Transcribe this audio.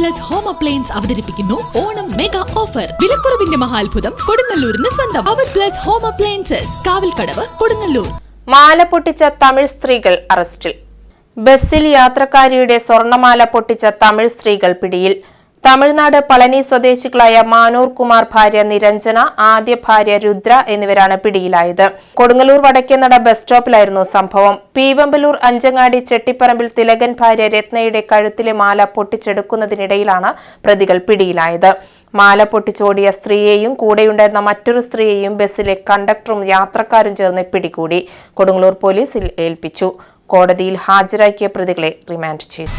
Plus home appliance അവതരിപ്പിക്കുന്നു. Onam mega offer വിലക്കുറവിന്റെ മഹാത്ഭുതം കൊടുങ്ങല്ലൂരിന് സ്വന്തം. അവർ plus home appliances Kavalkadavu Kodungallur. മാല പൊട്ടിച്ച തമിഴ് സ്ത്രീകൾ അറസ്റ്റിൽ. ബസ്സിൽ യാത്രക്കാരിയുടെ സ്വർണമാല പൊട്ടിച്ച തമിഴ് സ്ത്രീകൾ പിടിയിൽ. തമിഴ്നാട് പളനി സ്വദേശികളായ മാനൂർ കുമാർ ഭാര്യ നിരഞ്ജന ആദ്യ ഭാര്യ രുദ്ര എന്നിവരാണ് പിടിയിലായത്. കൊടുങ്ങല്ലൂർ വടക്കേനട ബസ് സ്റ്റോപ്പിലായിരുന്നു സംഭവം. പീവമ്പലൂർ അഞ്ചങ്ങാടി ചെട്ടിപ്പറമ്പിൽ തിലകൻ ഭാര്യ രത്നയുടെ കഴുത്തിലെ മാല പൊട്ടിച്ചെടുക്കുന്നതിനിടയിലാണ് പ്രതികൾ പിടിയിലായത്. മാല പൊട്ടിച്ചോടിയ സ്ത്രീയെയും കൂടെയുണ്ടായിരുന്ന മറ്റൊരു സ്ത്രീയെയും ബസ്സിലെ കണ്ടക്ടറും യാത്രക്കാരും ചേർന്ന് പിടികൂടി. കൊടുങ്ങല്ലൂർ പോലീസിൽ ഏൽപ്പിച്ചു. കോടതിയിൽ ഹാജരാക്കിയ പ്രതികളെ റിമാൻഡ് ചെയ്തു.